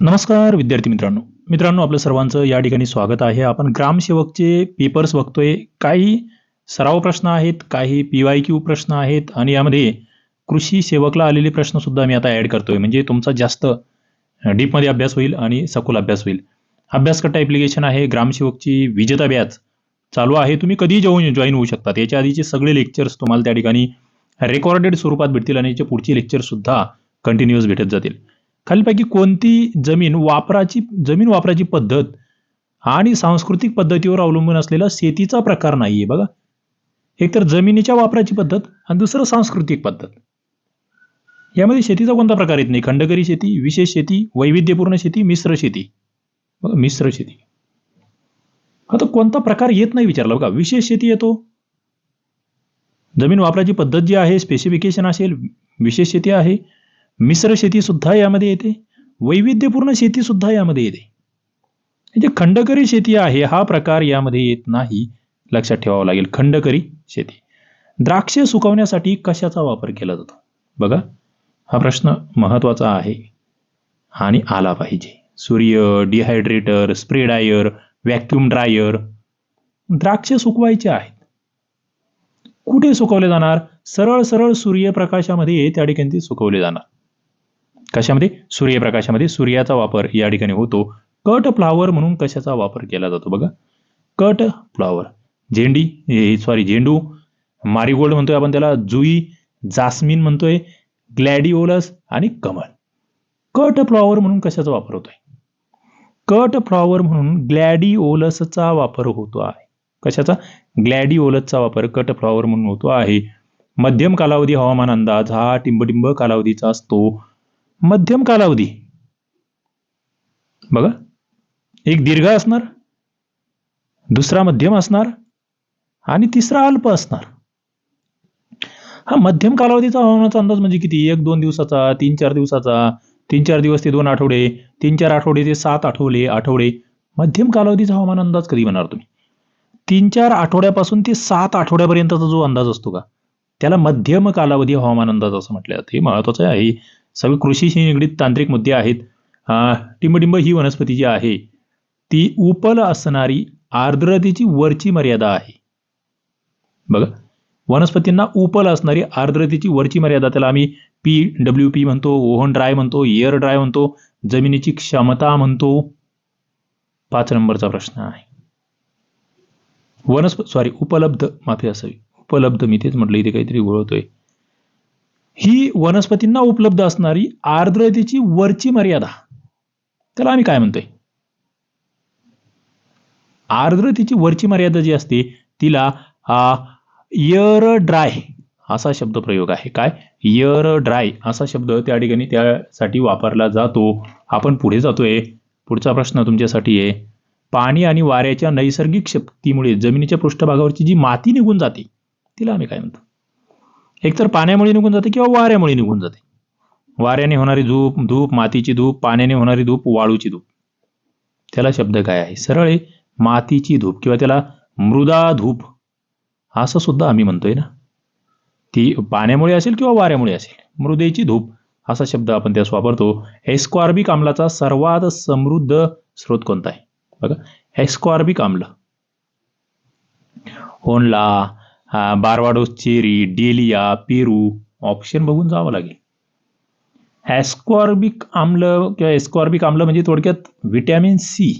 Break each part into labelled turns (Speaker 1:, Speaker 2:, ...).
Speaker 1: नमस्कार विद्यार्थी मित्रांनो. मित्रांनो आपलं सर्वांचं या ठिकाणी स्वागत आहे. आपण ग्रामसेवकचे पेपर्स बघतोय. काही सराव प्रश्न आहेत काही पी वाय क्यू प्रश्न आहेत आणि यामध्ये कृषी सेवकला आलेले प्रश्न सुद्धा मी आता ऍड करतोय. म्हणजे तुमचा जास्त डीपमध्ये अभ्यास होईल आणि सखोल अभ्यास होईल. अभ्यासकट्टा ॲप्लिकेशन आहे. ग्रामसेवकची विजेता बॅच चालू आहे. तुम्ही कधी जेवून जॉईन होऊ शकता. याच्या आधीचे सगळे लेक्चर्स तुम्हाला त्या ठिकाणी रेकॉर्डेड स्वरूपात भेटतील आणि याचे पुढचे लेक्चर सुद्धा कंटिन्युअस भेटत जातील. खालीलपैकी कोणती जमीन वापराची जमीन वापराची पद्धत आणि सांस्कृतिक पद्धतीवर अवलंबून असलेला शेतीचा प्रकार नाहीये बघा. एकतर जमिनीच्या वापराची पद्धत आणि दुसरं सांस्कृतिक पद्धत. यामध्ये शेतीचा कोणता प्रकार येत नाही? खंडकरी शेती विशेष शेती वैविध्यपूर्ण शेती मिश्र शेती. बघा मिश्र शेती. आता कोणता प्रकार येत नाही विचारला बघा. विशेष शेती येतो. जमीन वापराची पद्धत जी आहे स्पेसिफिकेशन असेल विशेष शेती आहे. मिश्र शेती सुद्धा यामध्ये येते वैविध्यपूर्ण शेती सुद्धा यामध्ये येते. म्हणजे खंडकरी शेती आहे हा प्रकार यामध्ये येत नाही लक्षात ठेवावा लागेल खंडकरी शेती. द्राक्षे सुकवण्यासाठी कशाचा वापर केला जातो? बघा हा प्रश्न महत्त्वाचा आहे आणि आला पाहिजे. सूर्य dehydrator spray dryer vacuum dryer द्राक्षे सुकवायचे आहेत. कुठे सुकवले जाणार? सरळ सरळ सूर्यप्रकाशामध्ये त्या ठिकाणी ते सुकवले जाणार. कशामध्ये? सूर्यप्रकाशामध्ये. सूर्याचा वापर या ठिकाणी होतो. कट फ्लावर म्हणून कशाचा वापर केला जातो बघा. Cut flower. झेंडी सॉरी झेंडू. मारीगोल्ड म्हणतोय आपण त्याला. जुई जास्मिन म्हणतोय. ग्लॅडिओलस आणि कमळ. कट फ्लॉवर म्हणून कशाचा वापर होतोय? कट फ्लॉवर म्हणून ग्लॅडिओलसचा वापर होतो आहे. कशाचा? ग्लॅडिओलसचा वापर कट फ्लॉवर म्हणून होतो आहे. मध्यम कालावधी हवामान अंदाज हा टिंबटिंब कालावधीचा असतो. मध्यम कालावधी. बघा. एक दीर्घ असणार दुसरा मध्यम असणार आणि तिसरा अल्प असणार. हा मध्यम कालावधीचा हवामानाचा अंदाज म्हणजे किती? एक दोन दिवसाचा तीन चार दिवसाचा तीन चार दिवस ते दोन आठवडे तीन चार आठवडे ते सात आठवडे आठवडे. मध्यम कालावधीचा हवामान अंदाज कधी म्हणणार तुम्ही? तीन चार आठवड्यापासून ते सात आठवड्यापर्यंतचा जो अंदाज असतो का? त्याला मध्यम कालावधी हवामान अंदाज असं म्हटलं जातं. हे महत्वाचं आहे. सगळे कृषीशी निगडीत तांत्रिक मुद्दे आहेत. टिंबटिंब ही वनस्पती जी आहे ती उपल असणारी आर्द्रतेची वरची मर्यादा आहे. बघा वनस्पतींना उपल असणारी आर्द्रतेची वरची मर्यादा त्याला आम्ही पी डब्ल्यू पी म्हणतो ओव्हन ड्राय म्हणतो एअर ड्राय म्हणतो जमिनीची क्षमता म्हणतो. पाच नंबरचा प्रश्न आहे. वनस्पत सॉरी उपलब्ध माफी असावी. उपलब्ध मी तेच म्हटलं इथे काहीतरी गोळतोय ही वनस्पतींना उपलब्ध असणारी आर्द्रतेची वरची मर्यादा. त्याला आम्ही काय म्हणतोय? आर्द्रतेची वरची मर्यादा जी असते तिला यर ड्राय असा शब्द प्रयोग आहे. काय? इयर ड्राय असा शब्द त्या ठिकाणी त्यासाठी वापरला जातो. आपण पुढे जातोय. पुढचा प्रश्न तुमच्यासाठी आहे. पाणी आणि वाऱ्याच्या नैसर्गिक शक्तीमुळे जमिनीच्या पृष्ठभागावरची जी माती निघून जाते तिला आम्ही काय म्हणतो? एकतर पाण्यामुळे निघून जाते किंवा वाऱ्यामुळे निघून जाते. वाऱ्याने होणारी धूप धूप मातीची धूप पाण्याने होणारी धूप वाळूची धूप. त्याला शब्द काय आहे? सरळ आहे मातीची धूप किंवा त्याला मृदा धूप. असं सुद्धा आम्ही म्हणतोय ना. ती पाण्यामुळे असेल किंवा वाऱ्यामुळे असेल. मृदेची धूप असा शब्द आपण त्यास वापरतो. एस्कॉर्बिक आम्लाचा सर्वात समृद्ध स्रोत कोणता आहे? बघा एस्कॉर्बिक आम्ल. होनला बारवाडोस चेरी डेलिया पेरू ऑप्शन बघून जावं लागेल. ॲस्कॉर्बिक आम्ल किंवा एस्कॉर्बिक आम्ल म्हणजे थोडक्यात व्हिटॅमिन सी.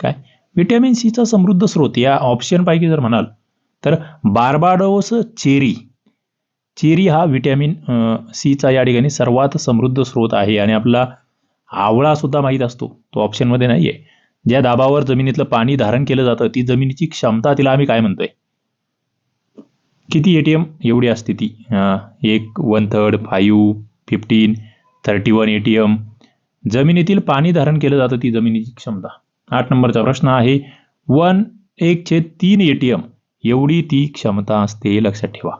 Speaker 1: काय? व्हिटॅमिन सीचा समृद्ध स्रोत या ऑप्शनपैकी जर म्हणाल तर बार्बाडोस चेरी. चेरी हा व्हिटॅमिन सीचा या ठिकाणी सर्वात समृद्ध स्रोत आहे आणि आपला आवळा सुद्धा माहीत असतो. तो ऑप्शनमध्ये नाही आहे ज्या दाबावर जमिनीतलं पाणी धारण केलं जातं ती जमिनीची क्षमता तिला आम्ही काय म्हणतोय? किती एटीएम एवढी असते ती. एक one third five fifteen thirty one ATM जमिनीतील पाणी धारण केलं जातं ती जमिनीची क्षमता. आठ नंबरचा प्रश्न आहे वन एक छेद तीन एटीएम एवढी ती क्षमता असते लक्षात ठेवा.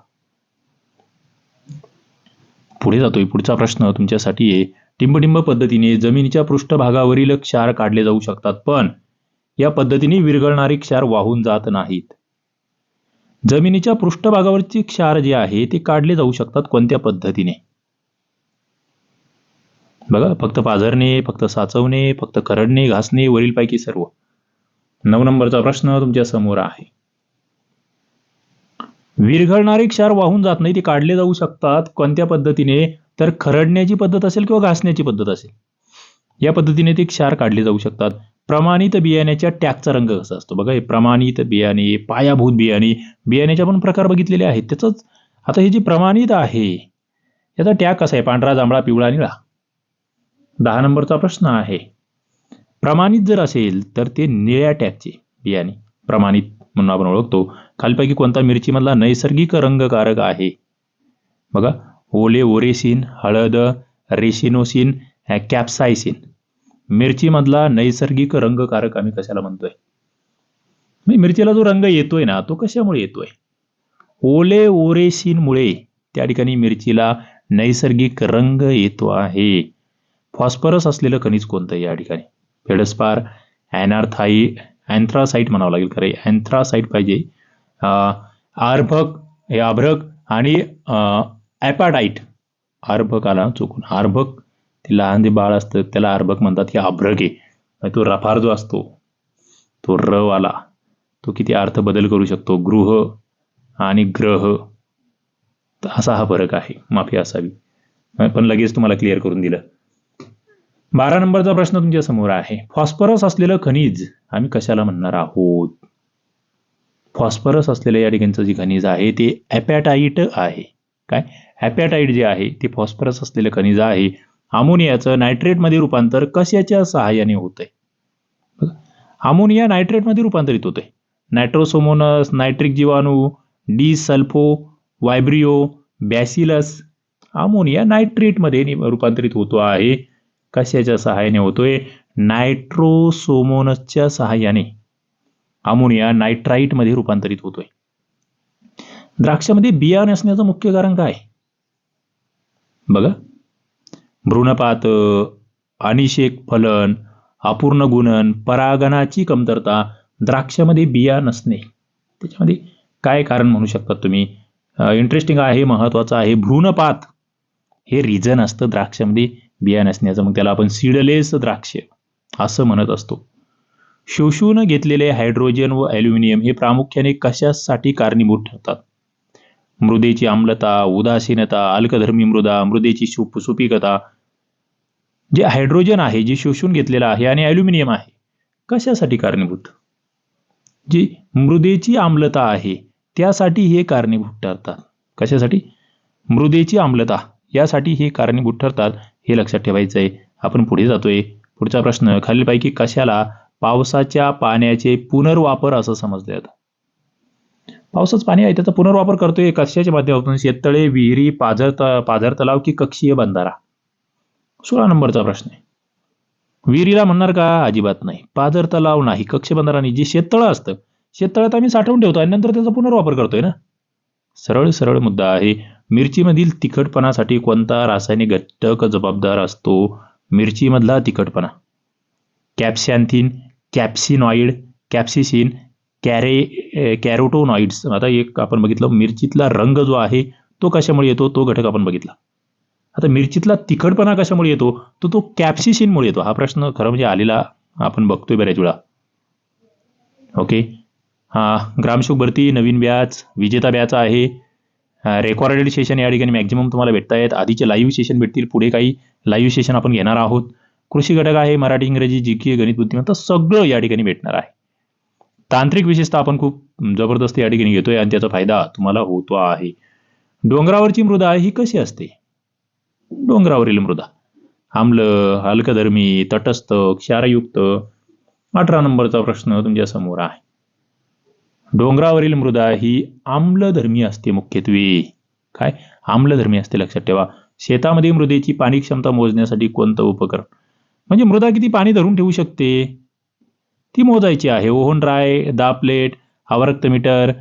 Speaker 1: पुढे जातोय पुढचा प्रश्न तुमच्यासाठी आहे. टिंबटिंब पद्धतीने जमिनीच्या पृष्ठभागावरील क्षार काढले जाऊ शकतात पण या पद्धतीने विरघळणारे क्षार वाहून जात नाहीत. जमिनीच्या पृष्ठभागावरची क्षार जे आहे ते काढले जाऊ शकतात कोणत्या पद्धतीने? बघा फक्त पाझरणे फक्त साचवणे फक्त करडणे घासणे वरीलपैकी सर्व. नऊ नंबरचा प्रश्न तुमच्यासमोर आहे. विरघळणारे क्षार वाहून जात नाही ते काढले जाऊ शकतात कोणत्या पद्धतीने? तर खरडण्याची पद्धत असेल किंवा घासण्याची पद्धत असेल? या पद्धतीने ते क्षार काढले जाऊ शकतात. प्रमाणित बियाण्याच्या टॅगचा रंग कसा असतो. बघा हे प्रमाणित बियाणे पायाभूत बियाणे बियाण्याचे आपण प्रकार बघितलेले आहेत. त्याचंच आता हे जे प्रमाणित आहे याचा टॅग कसा आहे? पांढरा जांभळा पिवळा निळा? दहा नंबरचा प्रश्न आहे. प्रमाणित जर असेल तर ते निळ्या टॅगचे बियाणे. प्रमाणित म्हणून आपण ओळखतो. खालपैकी कोणता मिरचीमधला नैसर्गिक रंगकारक आहे? बघा ओले ओरेसिन हळद रेसिनोसिन कॅप्सायसिन. मिरचीमधला नैसर्गिक रंगकारक आम्ही कशाला म्हणतोय? म्हणजे मिरचीला जो रंग येतोय ना तो कशामुळे येतोय? ओले ओरेसिनमुळे त्या ठिकाणी मिरचीला नैसर्गिक रंग येतो आहे. फॉस्फरस असलेलं खनिज कोणतं या ठिकाणी? फेडस्पार ॲनार्थाई अँथ्रासाईट म्हणावं लागेल खरं. अँथ्रासाईट पाहिजे. आर्भक हे आभ्रक आणि ॲपाडाईट आर्भक आला चुकून आर्भक ते लहान जे बाळ असतं त्याला अर्भक म्हणतात हे अभ्रक आहे तो रफार जो असतो तो र आला तो किती अर्थ बदल करू शकतो. गृह आणि ग्रह असा हा फरक आहे. माफी असावी. पण लगेच तुम्हाला क्लिअर करून दिलं. बारा नंबरचा प्रश्न तुमच्यासमोर आहे. फॉस्फरस असलेलं खनिज आम्ही कशाला म्हणणार आहोत? फॉस्फरस असलेलं या ठिकाणचं जे खनिज आहे ते ॲपॅटाईट आहे. काय? ॲपॅटाईट जे आहे ते फॉस्फरस असलेलं खनिज आहे. अमोनियाचं नायट्रेटमध्ये रूपांतर कशाच्या सहाय्याने होतंय अमोनिया नायट्रेटमध्ये रूपांतरित होते. नायट्रोसोमोनस नायट्रिक जीवाणू डी सल्फो वायब्रिओ बॅसिलस अमोनिया नायट्रेटमध्ये रूपांतरित होतो आहे. कशाच्या सहाय्याने होतोय? नायट्रोसोमोनसच्या सहाय्याने. अमोनिया नायट्राईटमध्ये रूपांतरित होतोय. द्राक्षामध्ये बिया नसण्याचं मुख्य कारण काय? बघा. भ्रूणपात अनिषेक फलन अपूर्ण गुणन परागणाची कमतरता द्राक्षामध्ये बिया नसणे. त्याच्यामध्ये काय कारण म्हणू शकतात तुम्ही? इंटरेस्टिंग आहे महत्त्वाचं आहे. भ्रूणपात हे रिझन असतं द्राक्षामध्ये बिया नसण्याचं. मग त्याला आपण सीडलेस द्राक्ष असं म्हणत असतो. शोषून घेतलेले हायड्रोजन व ॲल्युमिनियम हे प्रामुख्याने कशासाठी कारणीभूत ठरतात? मृदेची आम्लता उदासीनता अल्कधर्मी मृदा मृदेची सुप सुपिकता. जे हायड्रोजन आहे जे शोषून घेतलेलं आहे आणि ॲल्युमिनियम आहे कशासाठी कारणीभूत? जी मृदेची आम्लता आहे त्यासाठी हे कारणीभूत ठरतात. कशासाठी? मृदेची आम्लता यासाठी हे कारणीभूत ठरतात. हे लक्षात ठेवायचं आहे आपण पुढे जातोय. पुढचा प्रश्न खालीलपैकी कशाला पावसाच्या पाण्याचे पुनर्वापर असं समजलं जातं? पावसाचं पाणी आहे त्याचा पुनर्वापर करतोय कशाच्या माध्यमातून शेततळे विहिरी पाझर त पाझर तलाव की कक्षीय बंधारा? सोळा नंबरचा प्रश्न आहे. विहिरीला म्हणणार का? अजिबात नाही. पाझर तलाव नाही कक्ष बंधारा नाही. जे शेततळं असतं शेततळ्यात आम्ही साठवून ठेवतो आणि नंतर त्याचा पुनर्वापर करतोय ना? सरळ सरळ मुद्दा आहे. मिरचीमधील तिखटपणासाठी कोणता रासायनिक घटक जबाबदार असतो? मिरचीमधला तिखटपणा. कॅप्सॅन्थिन कॅप्सिनॉइड कॅप्सिसिन कॅरे कॅरोटोनॉइड्स. आता एक आपण बघितलं मिरचीतला रंग जो आहे तो कशामुळे येतो? तो घटक आपण बघितला. आता मिरचीतला तिखटपणा कशामुळे येतो? तो तो कॅप्सिशिनमुळे येतो. हा प्रश्न खरं म्हणजे आलेला आपण बघतोय बऱ्याच वेळा. ओके? हा ग्रामशोक भरती नवीन बॅच विजेता बॅच आहे. रेकॉर्डेड सेशन या ठिकाणी मॅक्झिमम तुम्हाला भेटता आहेत आधीचे लाईव्ह सेशन भेटतील पुढे काही लाईव्ह सेशन आपण घेणार आहोत. कृषी घटक आहे मराठी इंग्रजी जी के गणित बुद्धिमत्ता सगळं या ठिकाणी भेटणार आहे. तांत्रिक विशेषता आपण खूप जबरदस्त या ठिकाणी घेतोय आणि त्याचा फायदा तुम्हाला होतो आहे. डोंगरावरची मृदा ही कशी असते? डोंगरावरील मृदा. आम्ल हलकधर्मी तटस्थ क्षारयुक्त अठरा नंबरचा प्रश्न तुमच्यासमोर आहे. डोंगरावरील मृदा ही आम्लधर्मी असते मुख्यत्वे. काय? आम्लधर्मी असते लक्षात ठेवा. शेतामध्ये मृदेची पाणी क्षमता मोजण्यासाठी कोणतं उपकरण? म्हणजे मृदा किती पाणी धरून ठेवू शकते? ती मोजायची आहे. ओव्हन दापलेट दाप्लेट मीटर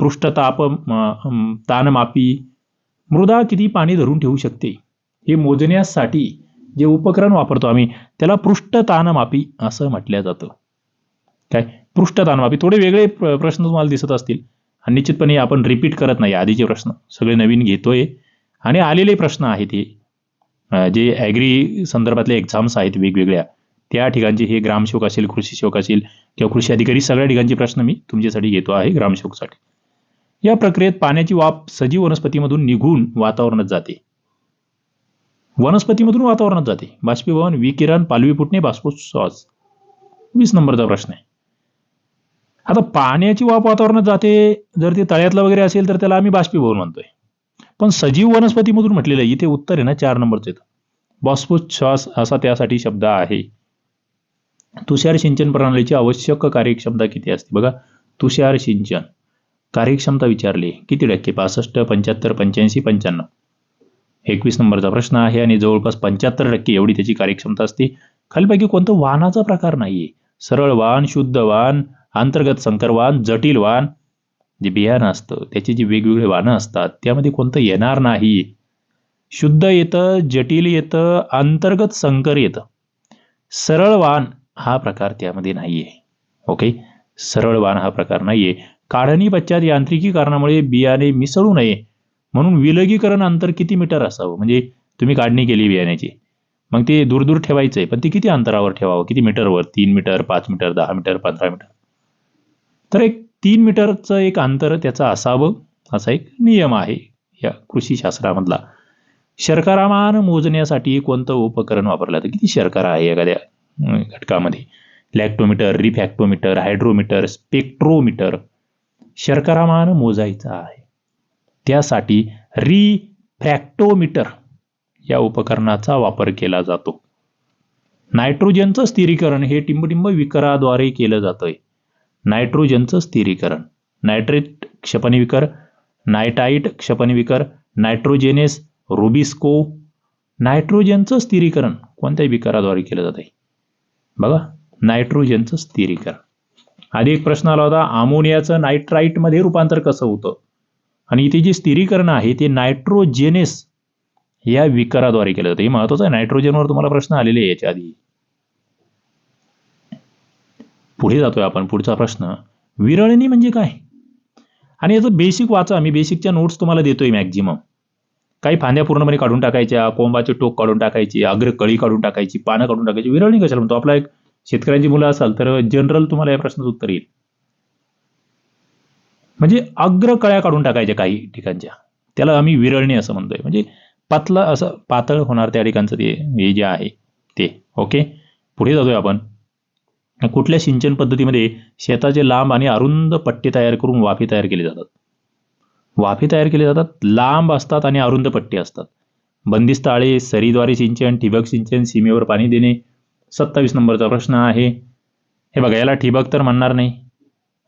Speaker 1: पृष्ठताप तानमापी मृदा किती पाणी धरून ठेवू शकते? हे मोजण्यासाठी जे उपकरण वापरतो आम्ही त्याला पृष्ठतानमापी असं म्हटलं जातं. काय? पृष्ठतानमापी थोडे वेगळे प्रश्न तुम्हाला दिसत असतील. आणि निश्चितपणे आपण रिपीट करत नाही. आधीचे प्रश्न. सगळे नवीन घेतोय. आणि आलेले प्रश्न आहेत हे. जे ॲग्री संदर्भातले एक्झाम्स आहेत वेगवेगळ्या. त्या ठिकाणचे हे ग्रामसेवक असेल कृषी सेवक असेल किंवा कृषी अधिकारी सगळ्या ठिकाणचे प्रश्न मी तुमच्यासाठी घेतो आहे ग्रामसेवकसाठी. या प्रक्रियेत पाण्याची वाफ सजीव वनस्पतीमधून निघून वातावरणात जाते. वनस्पतीमधून वातावरणात जाते. बाष्पीभवन विकिरण पालवी फुटणे बाष्पोच्छ्वास वीस नंबरचा प्रश्न आहे. आता पाण्याची वाफ वातावरणात जाते. जर ते तळ्यातलं वगैरे असेल तर त्याला आम्ही बाष्पीभवन म्हणतोय. पण सजीव वनस्पतीमधून म्हटलेलं आहे इथे उत्तर आहे ना चार नंबरचं येतं. बाष्पोच्छ्वास असा त्यासाठी शब्द आहे. तुषार सिंचन प्रणालीची आवश्यक कार्यक्षमता किती असते? बघा तुषार सिंचन. कार्यक्षमता विचारली. किती टक्के? पासष्ट पंच्याहत्तर पंच्याऐंशी पंच्याण्णव. एकवीस नंबरचा प्रश्न आहे आणि जवळपास पंच्याहत्तर टक्के एवढी त्याची कार्यक्षमता असते. खालीपैकी कोणतं वाहनाचा प्रकार नाहीये? सरळ वाहन शुद्ध वाहन अंतर्गत संकर वाहन जटिल वाहन जे बियाणं असतं त्याची जी वेगवेगळे वाहनं असतात त्यामध्ये कोणतं येणार नाही? शुद्ध येतं जटिल येतं अंतर्गत संकर येतं. सरळ वाहन हा प्रकार त्यामध्ये नाहीये. ओके सरळ वाण हा प्रकार नाहीये. काढणी पश्चात यांत्रिकीकरणामुळे बियाणे मिसळू नये. म्हणून विलगीकरण अंतर किती मीटर असावं? म्हणजे तुम्ही काढणी केली बियाण्याची. मग ते दूर दूर ठेवायचं आहे पण ते किती अंतरावर ठेवावं? किती मीटरवर? तीन मीटर पाच मीटर दहा मीटर पंधरा मीटर? तर एक तीन मीटरचं एक अंतर त्याचं असावं. असा एक नियम आहे या कृषी शास्त्रामधला. शर्करामान मोजण्यासाठी कोणतं उपकरण वापरलं जातं? किती शर्करा आहे एखाद्या घटकामध्ये. लॅक्टोमीटर रिफॅक्टोमीटर हायड्रोमीटर स्पेक्ट्रोमीटर शर्करामान मोजायचं आहे. त्यासाठी रिफ्रॅक्टोमीटर या उपकरणाचा वापर केला जातो. नायट्रोजनचं स्थिरीकरण हे टिंबटिंब विकराद्वारे केलं जातंय. नायट्रोजनचं स्थिरीकरण. नायट्रेट क्षपणविकर नायटाईट क्षपणविकर नायट्रोजेनेस रुबिस्को नायट्रोजनचं स्थिरीकरण कोणत्या विकाराद्वारे केलं जात आहे बघा नायट्रोजनचं स्थिरीकरण. आधी एक प्रश्न आला होता अमोनियाचं नायट्राईटमध्ये रूपांतर कसं होतं? आणि इथे जी स्थिरीकरण आहे ते नायट्रोजेनेस या विकाराद्वारे केलं जातं. हे महत्वाचं आहे नायट्रोजनवर तुम्हाला प्रश्न आलेले आहे याच्या आधी पुढे जातोय आपण पुढचा प्रश्न. विरळणी म्हणजे काय? आणि याचं बेसिक वाचा मी बेसिकच्या नोट्स तुम्हाला देतोय मॅक्झिमम काही फांद्या पूर्णपणे काढून टाकायच्या कोंबाचे टोक काढून टाकायची अग्र कळी काढून टाकायची पानं काढून टाकायची विरळणी कशाला म्हणतो? आपला एक शेतकऱ्यांची मुलं असाल तर जनरल तुम्हाला या प्रश्नाचं उत्तर येईल. म्हणजे अग्र कळ्या काढून टाकायच्या काही ठिकाणच्या. त्याला आम्ही विरळणी असं म्हणतोय. म्हणजे पातला असं पातळ होणार त्या ठिकाणचं ते हे जे आहे ते. ओके? पुढे जातोय आपण. कुठल्या सिंचन पद्धतीमध्ये शेताचे लांब आणि अरुंद पट्टे तयार करून वाफे तयार केले जातात? वाफे तयार केले जातात. लांब असतात आणि अरुंद पट्टी असतात. बंदिस्त आळे सरीद्वारे सिंचन ठिबक सिंचन सीमेवर पाणी देणे. सत्तावीस नंबरचा प्रश्न आहे. हे बघा याला ठिबक तर म्हणणार नाही.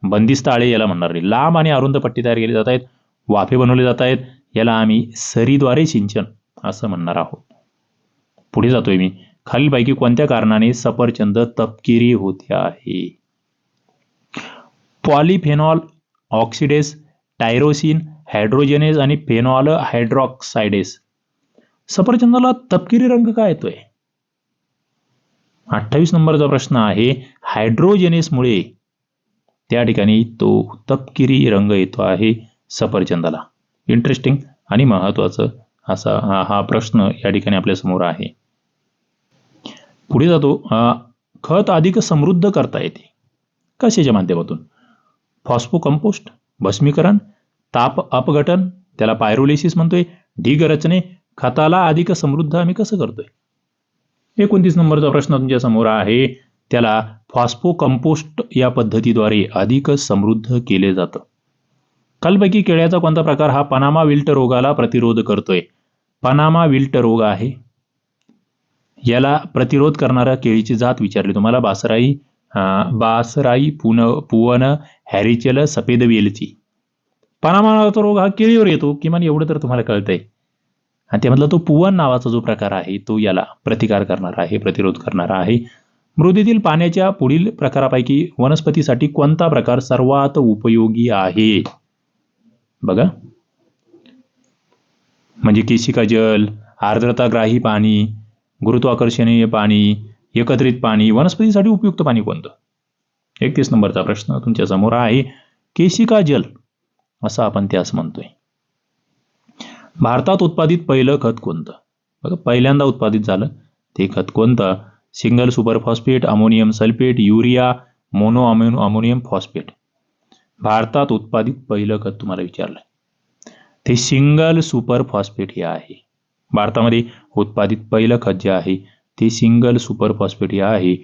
Speaker 1: बंदिस्त आळे याला म्हणणार नाही. लांब आणि अरुंद पट्टी तयार केली जात आहेत. वाफे बनवले जात आहेत. याला आम्ही सरीद्वारे सिंचन असं म्हणणार आहोत. पुढे जातोय मी. खालीलपैकी कोणत्या कारणाने सफरचंद तपकिरी होते आहे? पॉलिफेनॉल ऑक्सिडेस टायरोसिन हायड्रोजेनेज आणि फेनॉल हायड्रॉक्साइडेस. सफरचंदाला तपकिरी रंग काय येतोय? अठ्ठावीस नंबरचा प्रश्न आहे हायड्रोजेनेसमुळे त्या ठिकाणी तो तपकिरी रंग येतो आहे सफरचंदाला. इंटरेस्टिंग आणि महत्वाचं असा हा हा प्रश्न या ठिकाणी आपल्यासमोर आहे. पुढे जातो खत अधिक समृद्ध करता येते. कशाच्या माध्यमातून? फॉस्फो कंपोस्ट भस्मीकरण ताप अपघटन त्याला पायरोलिसिस म्हणतोय. ढीग रचने खताला अधिक समृद्ध आम्ही कसं करतोय? एकोणतीस नंबरचा प्रश्न तुमच्यासमोर आहे. त्याला फॉस्फो कंपोस्ट या पद्धतीद्वारे अधिक समृद्ध केले जातं. कालपैकी केळ्याचा कोणता प्रकार? हा पनामा विल्ट रोगाला प्रतिरोध करतोय. पनामा विल्ट रोग आहे. याला प्रतिरोध करणाऱ्या केळीची जात विचारली तुम्हाला. बासराई बासराई पुन पुवन हॅरिचल सफेद वेलची. पनामा रोग हा केळीवर येतो. किमान एवढं तर तुम्हाला कळतंय. आणि त्यामधला तो पुवन नावाचा जो प्रकार आहे तो याला प्रतिकार करणारा आहे प्रतिरोध करणारा आहे. मृदेतील पाण्याच्या पुढील प्रकारापैकी वनस्पतीसाठी कोणता प्रकार सर्वात उपयोगी आहे? बघा. म्हणजे केशिका जल आर्द्रताग्राही पाणी गुरुत्वाकर्षणीय पाणी एकत्रित पाणी वनस्पतीसाठी उपयुक्त पाणी कोणतं? एकतीस नंबरचा प्रश्न तुमच्यासमोर आहे. केशिका जल असं आपण त्यास म्हणतोय. भारतात उत्पादित पहिलं खत कोणतं? बघा पहिल्यांदा उत्पादित झालं. ते खत कोणतं? Single super phosphate ammonium sulphate urea mono ammon ammonium phosphate. भारतात उत्पादित पहिलं खत तुम्हाला विचारलं. ते सिंगल सुपर फॉस्फेट हे आहे. भारतामध्ये उत्पादित पहिलं खत जे आहे ते सिंगल सुपर फॉस्फेट हे आहे.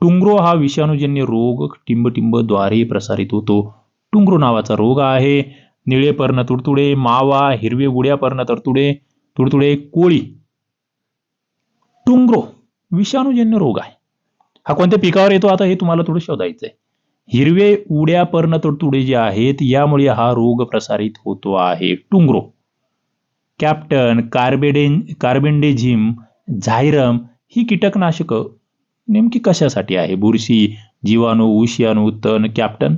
Speaker 1: टुंग्रो हा विषाणूजन्य रोग टिंबटिंबद्वारे प्रसारित होतो. टुंग्रो नावाचा रोग आहे. निळे पर्ण तुडतुडे मावा हिरवे उड्या पर्ण तरतुडे तुडतुडे कोळी. टुंग्रो विषाणूजन्य रोग आहे. हा कोणत्या पिकावर येतो? आता हे तुम्हाला थोडं शोधायचं आहे हिरवे उड्या पर्ण तुडतुडे जे आहेत यामुळे हा रोग प्रसारित होतो आहे. टुंग्रो. कॅप्टन कार्बेडेन कार्बेंडेझिम झायरम ही कीटकनाशकं नेमकी कशासाठी आहे? बुरशी जीवाणू उशियाणू तण. कॅप्टन?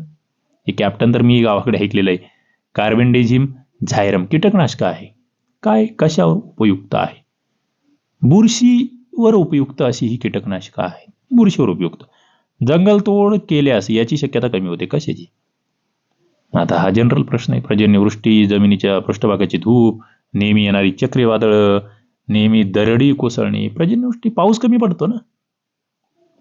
Speaker 1: हे कॅप्टन तर मी गावाकडे ऐकलेलं आहे. कार्बेंडेझिम झायरम कीटकनाशक आहे. काय कशावर उपयुक्त आहे? बुरशीवर उपयुक्त अशी ही कीटकनाशकं आहेत. बुरशीवर उपयुक्त. जंगलतोड केल्यास याची शक्यता कमी होते. कशाची? आता हा जनरल प्रश्न आहे. पर्जन्यवृष्टी जमिनीच्या पृष्ठभागाची धूप नेहमी येणारी चक्रीवादळ नेहमी दरडी कोसळणे. पर्जन्यवृष्टी पाऊस कमी पडतो ना?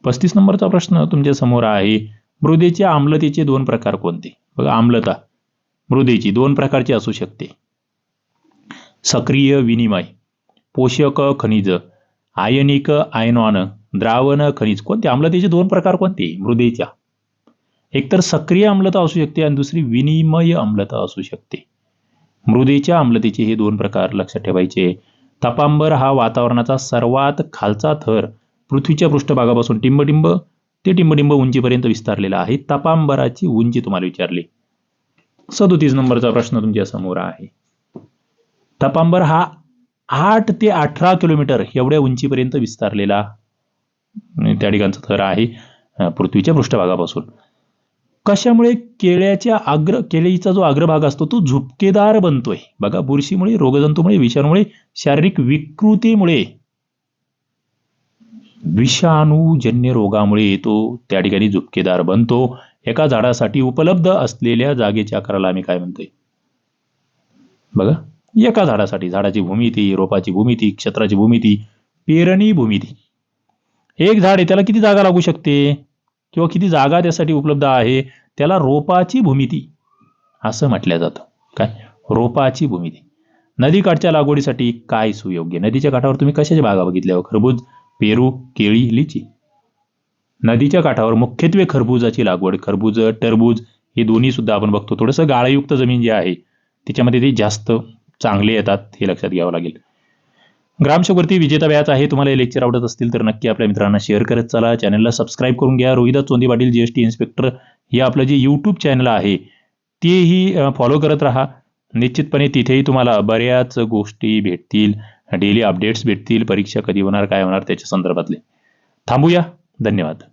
Speaker 1: पस्तीस नंबरचा प्रश्न तुमच्यासमोर आहे. मृदेच्या आम्लतेचे दोन प्रकार कोणते? बघा आम्लता. मृदेची दोन प्रकारची असू शकते. सक्रिय विनिमय पोषक खनिज आयनिक आयनॉन द्रावण खनिज कोणते? आम्लतेचे दोन प्रकार कोणते? मृदेच्या. एकतर सक्रिय आम्लता असू शकते आणि दुसरी विनिमय आम्लता असू शकते. मृदेच्या आम्लतेचे हे दोन प्रकार लक्षात ठेवायचे. तपांबर हा वातावरणाचा सर्वात खालचा थर पृथ्वीच्या पृष्ठभागापासून टिंबटिंब ते टिंबटिंब उंचीपर्यंत विस्तारलेला आहे. तपांबराची उंची तुम्हाला विचारली. सदोतीस नंबरचा प्रश्न तुमच्यासमोर आहे. तपांबर हा आठ ते अठरा किलोमीटर एवढ्या उंचीपर्यंत विस्तारलेला त्या ठिकाणचा थर आहे पृथ्वीच्या पृष्ठभागापासून. कशामुळे केळ्याच्या अग्र केळीचा जो अग्रभाग असतो तो झुपकेदार बनतोय. बघा बुरशीमुळे रोगजंतूमुळे विषाणूमुळे शारीरिक विकृतीमुळे विषाणूजन्य रोगामुळे तो त्या ठिकाणी झुपकेदार बनतो. एका झाडासाठी उपलब्ध असलेल्या जागेच्या आकाराला आम्ही काय म्हणतोय? बघा एका झाडासाठी झाडाची भूमिती रोपाची भूमिती क्षेत्राची भूमिती पेरणी भूमिती एक झाड आहे त्याला किती जागा लागू शकते? किंवा किती जागा त्यासाठी उपलब्ध आहे? त्याला रोपाची भूमिती असं म्हटलं जातं. काय? रोपाची भूमिती नदीकाठच्या लागवडीसाठी काय सुयोग्य? नदीच्या काठावर तुम्ही कशाच्या बागा बघितल्या? खरबूज पेरू केळी लिची. नदीच्या काठावर मुख्यत्वे खरबुजाची लागवड. खरबूज टरबूज हे दोन्ही सुद्धा आपण बघतो. थोडंसं गाळयुक्त जमीन जी आहे त्याच्यामध्ये ते जास्त चांगले येतात हे लक्षात घ्यावं लागेल. ग्रामशोवरती विजेता व्याज आहे तुम्हाला हे लेक्चर आवडत असतील तर नक्की आपल्या मित्रांना शेअर करत चला. चॅनलला सबस्क्राईब करून घ्या. रोहिदास चोंदी पाटील जीएसटी इन्स्पेक्टर हे आपलं जे यूट्यूब चॅनल आहे तेही फॉलो करत राहा. निश्चितपणे तिथेही तुम्हाला बऱ्याच गोष्टी भेटतील. डेली अपडेट्स भेटतील. परीक्षा कधी होणार काय होणार त्याच्या संदर्भातले. थांबूया. धन्यवाद.